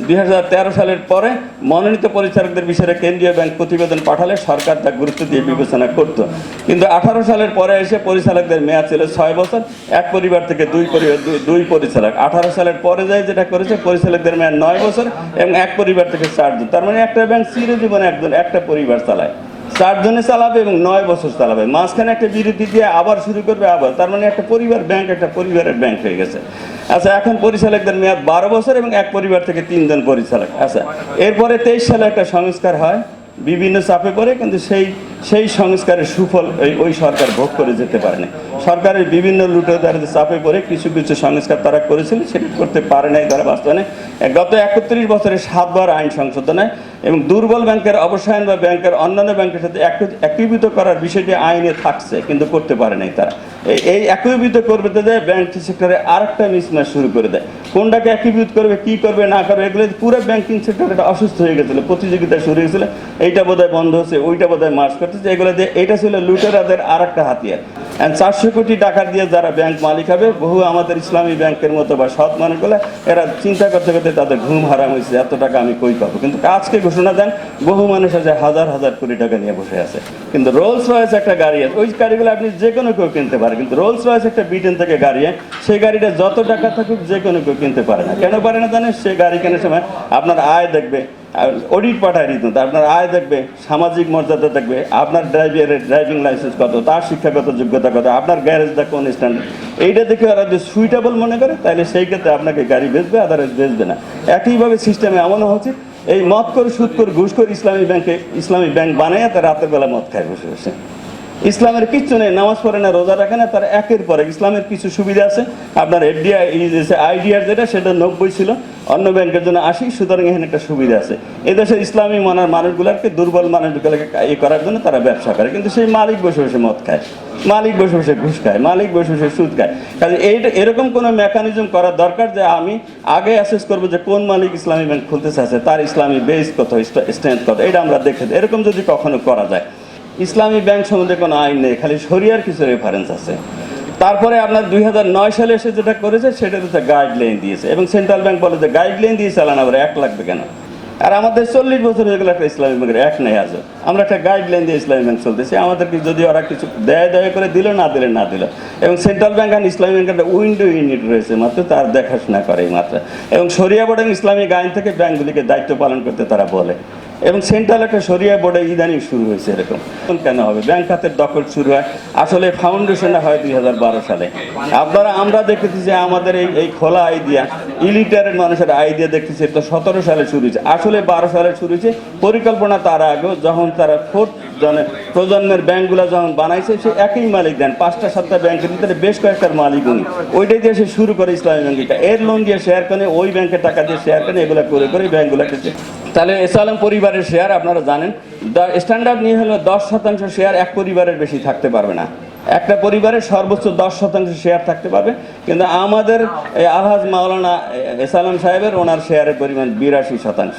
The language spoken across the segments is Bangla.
দুই হাজার তেরো সালের পরে মনোনীত পরিচালকদের বিষয়ে কেন্দ্রীয় ব্যাংক প্রতিবেদন পাঠালে সরকার তা গুরুত্ব দিয়ে বিবেচনা করত। কিন্তু আঠারো সালের পরে এসে পরিচালকদের মেয়াদ ছিল ছয় বছর, এক পরিবার থেকে দুই পরিবার দুই- পরিচালক। আঠারো সালের পরে যায় যেটা করেছে, পরিচালকদের মেয়াদ নয় বছর এবং এক পরিবার থেকে চারজন। তার মানে একটা ব্যাংক চিরজীবনে একজন একটা পরিবার চালায়। চারজনে চালাবে এবং নয় বছর চালাবে। মাঝখানে একটা বিরতি দিয়ে আবার শুরু করবে আবার। তার মানে একটা পরিবার ব্যাংক একটা পরিবারের ব্যাংক হয়ে গেছে। আচ্ছা এখন পরিচালকদের মেয়াদ বারো বছর এবং এক পরিবার থেকে তিনজন পরিচালক। আচ্ছা এরপরে তেইশ সালে একটা সংস্কার হয়। বিভিন্ন চাপে পড়ে, কিন্তু সেই সেই সংস্কারের সুফল ওই সরকার ভোগ করে যেতে পারেনি। সরকারের বিভিন্ন লুটোদারদের চাপে পড়ে কিছু কিছু সংস্কার তারা করেছিল, সেটা করতে পারে নাই তারা বাস্তবায়নে। গত একত্রিশ বছরে সাতবার আইন সংশোধন হয় এবং দুর্বল ব্যাংকের অবসায়ন বা ব্যাংকের অন্যান্য ব্যাংকের সাথে এক- একীভূত করার বিষয়টি আইনে থাকছে, কিন্তু করতে পারে নাই তারা। এই একীভূত করবে দেয় ব্যাংক সেক্টরে আরেকটা মিসম্যাচ শুরু করে দেয়। কোনটাকে একীভূত করবে, কি করবে, না করবে, এগুলো পুরো ব্যাংকিং সেক্টর একটা অসুস্থ হয়ে গেছিল, প্রতিযোগিতা শুরু হয়েছিল, এইটা বোধহয় বন্ধ হচ্ছে, ওইটা বোধহয় মার্চ করতেছে এগুলো দিয়ে এইটা ছিল লুটেরাদের আর একটা হাতিয়ার। And চারশো কোটি টাকা দিয়ে যারা ব্যাংক মালিক হবে, বহু আমাদের ইসলামী ব্যাংকের মতো বা সৎ মানুষগুলো এরা চিন্তা করতে করতে তাদের ঘুম হারাম হয়েছে, এত টাকা আমি কই পাবো? কিন্তু আজকে ঘোষণা দেন, বহু মানুষ আছে, হাজার হাজার কোটি টাকা নিয়ে বসে আছে। কিন্তু রোলস রয়েস একটা গাড়ি আছে, ওই গাড়িগুলো আপনি যে কোনো কেউ কিনতে পারে, কিন্তু রোলস রয়েস একটা ব্রিটেন থেকে গাড়ি সেই গাড়িটা যত টাকা থাকুক, যে কোনো কেউ কিনতে পারে না। কেন পারে না জানেন? সেই গাড়ি কেনার সময় আপনার আয় দেখবে অডিট পাঠায় দিত আপনার আয় দেখবে সামাজিক মর্যাদা দেখবে আপনার ড্রাইভারের ড্রাইভিং লাইসেন্স কত, তার শিক্ষাগত যোগ্যতা কত, আপনার গ্যারেজটা কোন স্ট্যান্ডার্ড এইটা দেখে ওরা যদি সুইটেবল মনে করে, তাহলে সেই ক্ষেত্রে আপনাকে গাড়ি বেচবে আদারেজ বেচবে না। একইভাবে সিস্টেমে এমনও হচ্ছে, এই মদ করে, সুদ করে, ঘুষ করে, ইসলামী ব্যাংকে ইসলামী ব্যাংক বানায় তারা রাতের বেলা মদ খায় বসে বসে। ইসলামের কিচ্ছু নেই, নামাজ পড়ে না, রোজা রাখে না, তার একের পরে ইসলামের কিছু সুবিধা আছে। আপনার এফডিআই আইডিআর যেটা, সেটা নব্বই ছিল। অন্য ব্যাংকের জন্য আসি সুতরাং এখানে একটা সুবিধা আছে। এদেশের ইসলামী মনার মানুষগুলোকে দুর্বল মানুষগুলোকে এ করার জন্য তারা ব্যবসা করে। কিন্তু সেই মালিক বসে বসে মদ খায়। মালিক বসে বসে ঘুষ খায়, মালিক বসে বসে সুদ খায়। কাজে এইটা এরকম কোনো মেকানিজম করার দরকার যে আমি আগে অ্যাসেস করব যে কোন মালিক ইসলামী ব্যাংক খুলতে চাইছে, তার ইসলামী বেস কত স্ট্রেংথ কত, এটা আমরা দেখে এরকম যদি কখনো করা যায়। ইসলামী ব্যাংক সম্বন্ধে কোনো আইন নেই, খালি শরিয়ার কিছু রেফারেন্স আছে। তারপরে আপনার দুই নয় সালে এসে যেটা করেছে, সেটা হচ্ছে গাইডলাইন দিয়েছে। এবং সেন্ট্রাল ব্যাংক বলে যে গাইডলাইন দিয়ে চালান আবার এক লাগবে কেন? আর আমাদের চল্লিশ বছর হয়ে গেলে একটা ইসলামী ব্যাংকের এক নেই আজও। আমরা একটা গাইডলাইন দিয়ে ইসলামী ব্যাংক চলতেছি। আমাদেরকে যদি ওরা কিছু দেয় দেয় করে দিল, না দিলে, না দিল। এবং সেন্ট্রাল ব্যাংক আর ইসলামী ব্যাংকের একটা উইন্ডো ইউনিট রয়েছে মাত্র, তার দেখাশোনা করে মাত্র। এবং সরিয়া বোর্ড এবং ইসলামী আইন থেকে ব্যাংকগুলিকে দায়িত্ব পালন করতে তারা বলে। এবং সেন্ট্রাল একটা সরিয়া বোর্ডে ইদানিং শুরু হয়েছে এরকম। কেন হবে? ব্যাংক খাতের দখল শুরু হয়। আসলে ফাউন্ডেশনটা হয় দুই হাজার বারো সালে। আপনারা, আমরা দেখেছি যে আমাদের এই এই খোলা আইডিয়া ইলিটারের মানুষের আইডিয়া দেখতেছি তো সতেরো সালে শুরু হয়েছে। আসলে বারো সালে শুরু হয়েছে। পরিকল্পনা তার আগেও যখন তারা ফোর্থ প্রজন্মের ব্যাংকগুলো যখন বানাইছে, সে একই মালিক দেন, পাঁচটা, সাতটা ব্যাংকের ভিতরে বেশ কয়েকটার মালিক উনি। ওইটাই দিয়ে সে শুরু করে ইসলামী ব্যাংকটা। এর লোন দিয়ে শেয়ার করে ওই ব্যাংকের টাকা দিয়ে শেয়ার করে এগুলো করে করে ব্যাংকগুলোকে তাহলে এসালাম পরিবারের শেয়ার আপনারা জানেন। স্ট্যান্ডার্ড নিয়ে হলো দশ শতাংশ শেয়ার এক পরিবারের বেশি থাকতে পারবে না। একটা পরিবারের সর্বোচ্চ দশ শতাংশ শেয়ার থাকতে পারবে। কিন্তু আমাদের আলহাজ মাওলানা এসালাম সাহেবের, ওনার শেয়ারের পরিমাণ বিরাশি শতাংশ।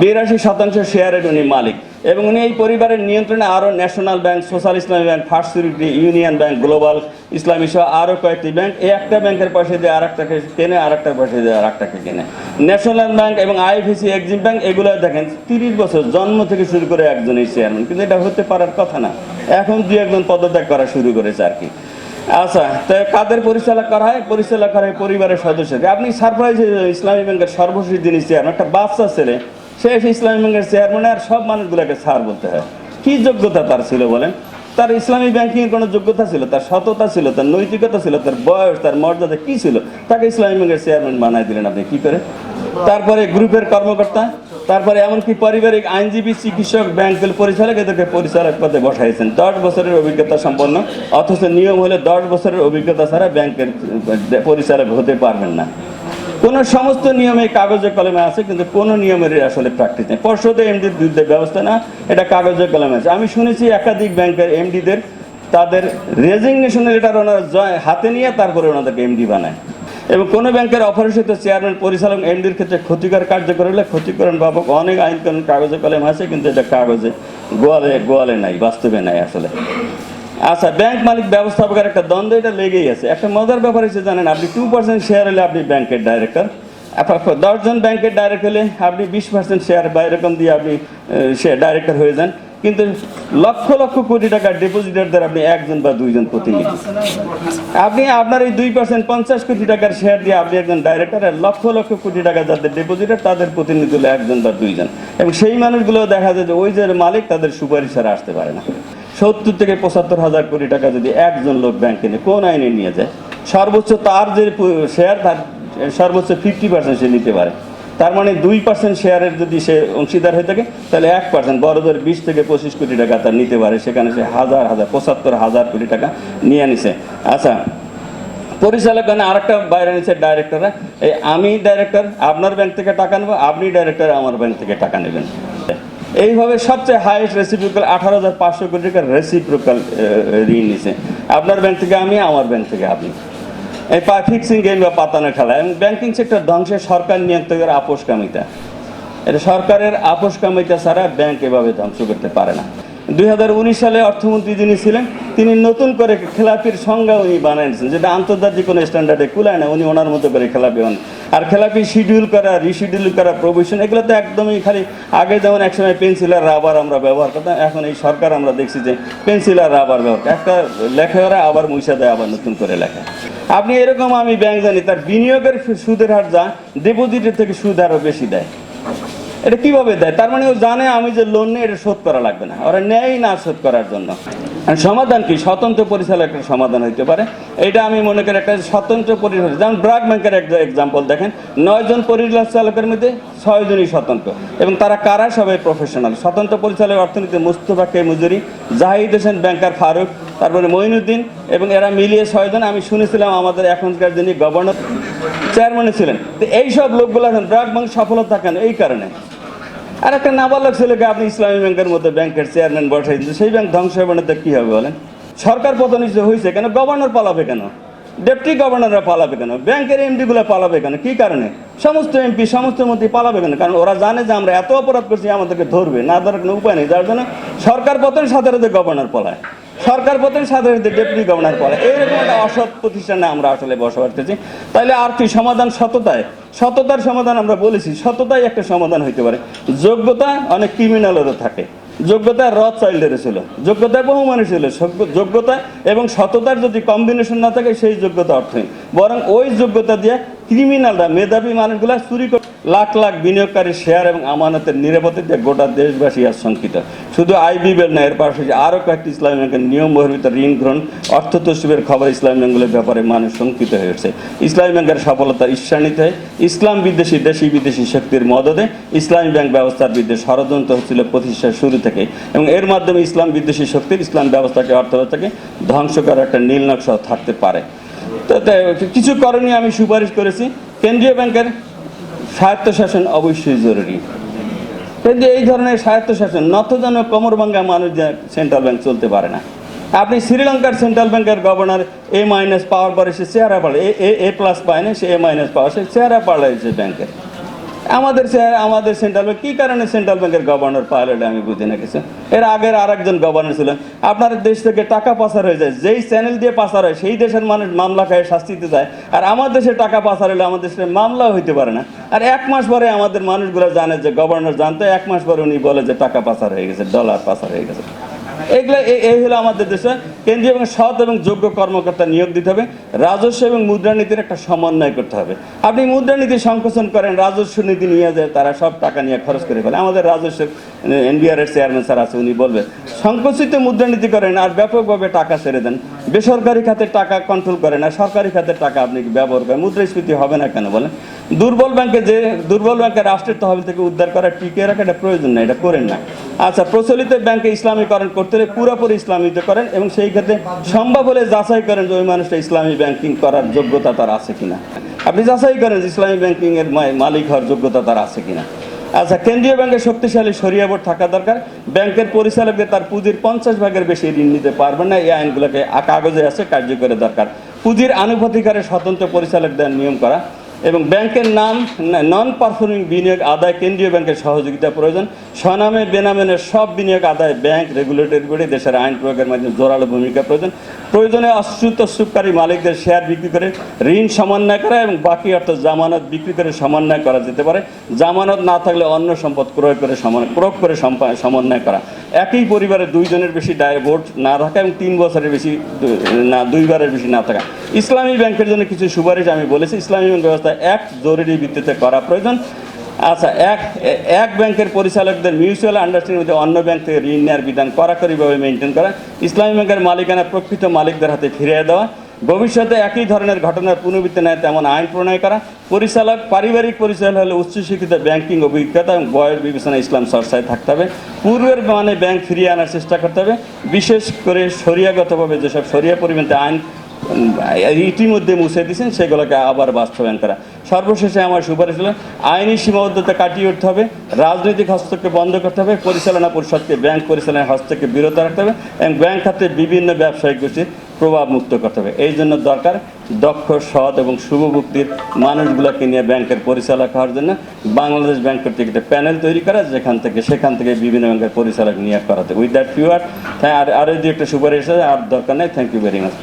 বিরাশি শতাংশ শেয়ারের উনি মালিক। এবং উনি এই পরিবারের নিয়ন্ত্রণে আরও national bank, social Islami bank first security union bank, global Islami সহ আরও কয়েকটি ব্যাংক, এই একটা ব্যাংকের পয়সা দিয়ে আর একটাকে কেনে আর একটা পয়সা দিয়ে আর একটাকে কেনে। ন্যাশনাল ব্যাংক এবং আইএফএসি, এক্সিম ব্যাংক, এগুলো দেখেন, তিরিশ বছর জন্ম থেকে শুরু করে একজনই চেয়ারম্যান, কিন্তু এটা হতে পারার কথা না। এখন দুই একজন পদত্যাগ করা শুরু করেছে আর কি। আচ্ছা তো কাদের পরিচালক করা হয়? পরিচালক করা হয় পরিবারের সদস্যকে আপনি সারপ্রাইজ ইসলামী ব্যাংকের সর্বশেষ যিনি চেয়ারম্যান, একটা বাচ্চা ছেলে এসে ইসলামী ব্যাংকের চেয়ারম্যান আর সব মানুষগুলোকে স্যার বলতে হয়। কি যোগ্যতা তার ছিল বলেন? তার ইসলামী ব্যাংকিংয়ের কোনো যোগ্যতা ছিল? তার সততা ছিল? তার নৈতিকতা ছিল? তার বয়স, তার মর্যাদা কি ছিল? তাকে ইসলামী ব্যাংকের চেয়ারম্যান বানাই দিলেন আপনি, কি করে? তারপরে গ্রুপের কর্মকর্তা, তারপরে এমনকি পারিবারিক আইনজীবী, চিকিৎসক ব্যাংকের পরিচালক এদেরকে পরিচালক পদে বসাইছেন। দশ বছরের অভিজ্ঞতা সম্পন্ন, অথচ নিয়ম হলে দশ বছরের অভিজ্ঞতা ছাড়া ব্যাংকের পরিচালক হতে পারবেন না। কোন সমস্ত নিয়মে কাগজে কলমে আছে, কিন্তু কোন নিয়মের আসলে প্র্যাকটিস নেই। পর্ষদে এমডির বিরুদ্ধে ব্যবস্থা না এটা কাগজে কলমে আছে। আমি শুনেছি একাধিক ব্যাংকের এমডিদের, তাদের রেজিগনেশন লেটার ওনারা জয়- হাতে নিয়ে তারপরে ওনাদেরকে এমডি বানায়। এবং কোনো ব্যাংকের অপরিচিত চেয়ারম্যান পরিচালক এমডির ক্ষেত্রে ক্ষতিকর কার্য করলে ক্ষতিকরণ বাবক অনেক আইন কানুন কাগজে কলমে আছে, কিন্তু এটা কাগজে গোয়ালে গোয়ালে নাই, বাস্তবে নাই আসলে। আচ্ছা ব্যাংক মালিক ব্যবস্থাপকের একটা দ্বন্দ্ব, এটা লেগেই আছে। একটা মজার ব্যাপার হচ্ছে, জানেন, আপনি টু পার্সেন্ট শেয়ার হলে আপনি ব্যাংকের ডাইরেক্টর দশজন ব্যাংকের ডাইরেক্ট হলে আপনি বিশ পার্সেন্ট শেয়ার বা এরকম দিয়ে আপনি শেয়ার ডাইরেক্টর হয়ে যান। কিন্তু লক্ষ লক্ষ কোটি টাকার ডিপোজিটারদের আপনি একজন বা দুইজন প্রতিনিধি। আপনি আপনার এই দুই পার্সেন্ট পঞ্চাশ কোটি টাকার শেয়ার দিয়ে আপনি একজন ডাইরেক্টর আর লক্ষ লক্ষ কোটি টাকা যাদের ডিপোজিটার তাদের প্রতিনিধি হলো একজন বা দুইজন। এবং সেই মানুষগুলো দেখা যায় যে ওই যে মালিক, তাদের সুপারিশ আর আসতে পারে না। সত্তর থেকে পঁচাত্তর হাজার কোটি টাকা যদি একজন লোক ব্যাংকে নিয়ে কোন আইনে নিয়ে যায়, সর্বোচ্চ তার যে শেয়ার তার সর্বোচ্চ ফিফটি পার্সেন্ট সে নিতে পারে। তার মানে দুই পার্সেন্ট শেয়ারের যদি সে অংশীদার হয়ে থাকে, তাহলে এক পার্সেন্ট বড়দের বিশ থেকে পঁচিশ কোটি টাকা তার নিতে পারে। সেখানে সে হাজার হাজার, পঁচাত্তর হাজার কোটি টাকা নিয়ে নিছে। আচ্ছা পরিচালক আর আরেকটা বাইরে নিচ্ছে ডাইরেক্টররা এই আমি ডাইরেক্টর আপনার ব্যাংক থেকে টাকা নেব, আপনি ডাইরেক্টর আমার ব্যাংক থেকে টাকা নেবেন। এইভাবে সবচেয়ে হাইয়েস্ট রেসিপ্রোকাল আঠারো হাজার পাঁচশো কোটি টাকার রেসিপ্রোকাল ঋণ নিছে। আপনার ব্যাংক থেকে আমি, আমার ব্যাংক থেকে আপনি। এই পা ফিক্সিং গেম বা পাতানো খেলা। এবং ব্যাংকিং সেক্টর ধ্বংসের সরকার নিয়ন্ত্রকের আপোষকামিতা এটা সরকারের আপোষকামিতা ছাড়া ব্যাংক এভাবে ধ্বংস করতে পারে না। দুই হাজার উনিশ সালে অর্থমন্ত্রী যিনি ছিলেন তিনি নতুন করে খেলাপির সংজ্ঞা উনি বানিয়েছেন যেটা আন্তর্জাতিক কোনো স্ট্যান্ডার্ডে কুলায় না, উনি ওনার মতো করে খেলাপি হন। আর খেলাপি শিডিউল করা রিশিডিউল করা প্রভিশন এগুলো তো একদমই খালি আগে যেমন একসময় পেন্সিল আর রাবার আমরা ব্যবহার করতাম, এখন এই সরকার আমরা দেখছি যে পেন্সিল আর রাবার ব্যবহার। একটা লেখা আবার মুইসা দেয়, আবার নতুন করে লেখা। আপনি এরকম আমি ব্যাংক জানি, তার বিনিয়োগের সুদের হার যা ডিপোজিটের থেকে সুদ আরও বেশি দেয়। এটা কীভাবে দেয়? তার মানে ও জানে আমি যে লোন নিই, এটা শোধ করা লাগবে না। ওরা নেয় না শোধ করার জন্য। সমাধান কি? স্বতন্ত্র পরিচালকের সমাধান হইতে পারে। এটা আমি মনে করি একটা স্বতন্ত্র পরিচালক যেমন ব্রাক ব্যাংকের একটা এক্সাম্পল দেখেন। নয়জন পরিচালকের মধ্যে ছয়জনই স্বতন্ত্র। এবং তারা কারা? সবাই প্রফেশনাল স্বতন্ত্র পরিচালক অর্থনীতি মুস্তফা কে মুজুরি, জাহিদ হোসেন, ব্যাংকার ফারুক, তারপরে মঈনুদ্দিন এবং এরা মিলিয়ে ছয়জন আমি শুনেছিলাম আমাদের এখনকার যিনি গভর্নর চেয়ারম্যানে ছিলেন। তো এইসব লোকগুলো এখন ব্রাক ব্যাংক সফলতা কেন এই কারণে। আর একটা নাবালক ছেলেকে আপনি ইসলামী ব্যাংকের মধ্যে ব্যাংকের চেয়ারম্যান বসাই দিন সেই ব্যাংক ধ্বংস হবে না, তো কী হবে বলেন? সরকার পতন হয়েছে কেন? গভর্নর পালাবে কেন? ডেপুটি গভর্নররা পালাবে কেন? ব্যাংকের এমডিগুলো পালাবে কেন? কী কারণে? সমস্ত এমপি সমস্ত মন্ত্রী পালাবে কেন? কারণ ওরা জানে যে আমরা এত অপরাধ করছি, আমাদেরকে ধরবে, না ধরার কোনো উপায় নেই। যার জন্য সরকার পতন সাথে সাথে গভর্নর পলায়। সরকার সাথে সাথে ডেপুটি গভর্নর পলায় এইরকম একটা অসৎ প্রতিষ্ঠানে আমরা আসলে বসবাস করছি। তাইলে আর কি, সমাধান সততায়? সততার সমাধান আমরা বলেছি, সততাই একটা সমাধান হইতে পারে। যোগ্যতা অনেক ক্রিমিনালেরও থাকে। যোগ্যতা রথ চাইল্ডেরও ছিল। যোগ্যতায় বহু মানুষ ছিল। যোগ্যতা এবং সততার যদি কম্বিনেশন না থাকে, সেই যোগ্যতা অর্থহীন। বরং ওই যোগ্যতা দিয়ে ক্রিমিনালরা মেধাবী মানুষগুলা চুরি করে লাখ লাখ বিনিয়োগকারী শেয়ার এবং আমানতের নিরাপত্তা গোটা দেশবাসী আশঙ্কিত শুধু আইবিবেল না, এর পাশাপাশি আরও কয়েকটি ইসলামী ব্যাংকের নিয়ম বহির্ভূত ঋণ গ্রহণ, অর্থ তসিবের খবর ইসলামী ব্যাংকগুলোর ব্যাপারে মানুষ শঙ্কিত হয়ে উঠছে। ইসলামী ব্যাংকের সফলতার ঈর্ষান্বিত হয় ইসলাম বিদ্বেষী দেশি বিদেশি শক্তির মদদে ইসলামী ব্যাংক ব্যবস্থার বিরুদ্ধে ষড়যন্ত্র হচ্ছিল প্রতিষ্ঠার শুরু থেকে। এবং এর মাধ্যমে ইসলাম বিদ্বেষী শক্তির ইসলাম ব্যবস্থাকে, অর্থব্যবস্থাকে ধ্বংস করার একটা নীল নকশা থাকতে পারে। তো, কিছু করণীয় আমি সুপারিশ করেছি। কেন্দ্রীয় ব্যাংকের স্বায়ত্তশাসন অবশ্যই জরুরি। কিন্তু এই ধরনের স্বায়ত্তশাসন নতজন কোমর ভাঙ্গা মানুষ সেন্ট্রাল ব্যাংক চলতে পারে না। আপনি শ্রীলঙ্কার সেন্ট্রাল ব্যাংকের গভর্নর এ মাইনাস পাওয়ার পরে সে চেহারা পাল এ এ প্লাস পায় না, সে এ মাইনাস পাওয়ার সে চেহারা পাল্টাইছে ব্যাংকের আমাদের আমাদের সেন্ট্রাল ব্যাংক কী কারণে সেন্ট্রাল ব্যাংকের গভর্নর এটা আমি বুঝি না কিছু? এর আগের আর একজন গভর্নর ছিলেন। আপনার দেশ থেকে টাকা পাচার হয়ে যায়। যেই চ্যানেল দিয়ে পাচার হয়, সেই দেশের মানুষ মামলা খায় শাস্তিতে যায়। আর আমার দেশে টাকা পাচার হলে আমাদের দেশে মামলাও হইতে পারে না। আর এক মাস পরে আমাদের মানুষগুলো জানে যে গভর্নর জানতো, এক মাস পরে উনি বলে যে টাকা পাচার হয়ে গেছে ডলার পাচার হয়ে গেছে। এগুলো এই হলো আমাদের দেশে কেন্দ্রীয় এবং সৎ এবং যোগ্য কর্মকর্তা নিয়োগ দিতে হবে, রাজস্ব এবং মুদ্রানীতির একটা সমন্বয় করতে হবে। আপনি মুদ্রানীতি সংকোচন করেন, রাজস্ব নীতি নিয়ে যায়, তারা সব টাকা নিয়ে খরচ করে ফেলে। আমাদের রাজস্ব এনবিআর এর চেয়ারম্যান স্যার আছে, উনি বলবেন সংকোচিত মুদ্রানীতি করেন আর ব্যাপকভাবে টাকা ছেড়ে দেন। বেসরকারি খাতে টাকা কন্ট্রোল করে না, সরকারি খাতের টাকা আপনি কি ব্যবহার করেন, মুদ্রাস্ফীতি হবে না কেন বলেন? দুর্বল ব্যাংকে যে, দুর্বল ব্যাংকে রাষ্ট্রের তহবিল থেকে উদ্ধার করা টিকিয়ে রাখা এটা প্রয়োজন না, এটা করেন না। আচ্ছা প্রচলিত ব্যাংকে ইসলামীকরণ করতে হলে পুরোপুরি ইসলামিত করেন এবং সেই ক্ষেত্রে সম্ভব হলে যাচাই করেন যে ওই মানুষটা ইসলামী ব্যাংকিং করার যোগ্যতা তার আছে কিনা। আপনি যাচাই করেন ইসলামী ব্যাংকিংয়ের মালিক হওয়ার যোগ্যতা তার আছে কিনা। আচ্ছা কেন্দ্রীয় ব্যাংকের শক্তিশালী সরিয়া বোর্ড থাকা দরকার। ব্যাংকের পরিচালকদের তার পুঁজির পঞ্চাশ ভাগের বেশি ঋণ নিতে পারবে না, এই আইনগুলোকে কাগজে আছে কার্যকরী দরকার। পুঁজির আনুপাতিকারে স্বতন্ত্র পরিচালক দেন নিয়ম করা। এবং ব্যাংকের নাম নন পারফর্মিং বিনিয়োগ আদায়, কেন্দ্রীয় ব্যাংকের সহযোগিতা প্রয়োজন। স্বনামে বেনামেনের সব বিনিয়োগ আদায় ব্যাংক রেগুলেটরি বডি দেশের আইন প্রয়োগের মাধ্যমে জোরালো ভূমিকা প্রয়োজন। প্রয়োজনে অশ্রুত সুপকারী মালিকদের শেয়ার বিক্রি করে ঋণ সমন্বয় করা এবং বাকি অর্থ জামানত বিক্রি করে সমন্বয় করা যেতে পারে। জামানত না থাকলে অন্য সম্পদ ক্রয় করে সমান ক্রয় করে সমন্বয় করা। একই পরিবারে দুইজনের বেশি ডায় ভোট না থাকা এবং তিন বছরের বেশি না, দুইবারের বেশি না থাকা। ইসলামী ব্যাংকের জন্য কিছু সুপারিশ আমি বলেছি। ইসলামী ব্যাংক ব্যবস্থা এক জরুরি ভিত্তিতে করা প্রয়োজন। আচ্ছা এক এক ব্যাংকের পরিচালকদের মিউচুয়াল আন্ডারস্ট্যান্ডিং মধ্যে অন্য ব্যাংক থেকে ঋণ নেওয়ার বিধান কড়াকড়িভাবে মেনটেন করা। ইসলামী ব্যাংকের মালিকানা প্রকৃত মালিকদের হাতে ফিরিয়ে দেওয়া। ভবিষ্যতে একই ধরনের ঘটনার পুনরাবৃত্তি নেয় তেমন আইন প্রণয় করা। পরিচালক পারিবারিক পরিচালক হলে উচ্চশিক্ষিত ব্যাংকিং অভিজ্ঞতা এবং বয়স বিবেচনা ইসলাম চর্চায় থাকতে হবে। পূর্বের মানে ব্যাংক ফিরিয়ে আনার চেষ্টা করতে হবে। বিশেষ করে সরিয়াগতভাবে যেসব সরিয়া পরিমাণে আইন ইতিমধ্যে মুছে দিয়েছেন, সেগুলোকে আবার বাস্তবায়ন করা। সর্বশেষে আমার সুপারিশ হলো, আইনি সীমাবদ্ধতা কাটিয়ে উঠতে হবে, রাজনৈতিক হস্তক্ষেপ বন্ধ করতে হবে, পরিচালনা পরিষদকে ব্যাংক পরিচালনার হস্তক্ষেপ বিরত রাখতে হবে, এবং ব্যাংক খাতে বিভিন্ন ব্যবসায়িক গোষ্ঠীর প্রভাব মুক্ত করতে হবে। এই জন্য দরকার দক্ষ, সৎ এবং শুভভুক্তির মানুষগুলোকে নিয়ে ব্যাংকের পরিচালক হওয়ার জন্য বাংলাদেশ ব্যাংক কর্তৃক একটা প্যানেল তৈরি করা, যেখান থেকে, সেখান থেকে বিভিন্ন ব্যাংকের পরিচালক নিয়োগ করাতে উইথ দ্যাট ফিউ আর আর আরও যদি একটা সুপারিশ আর দরকার নেই থ্যাংক ইউ ভেরি মাচ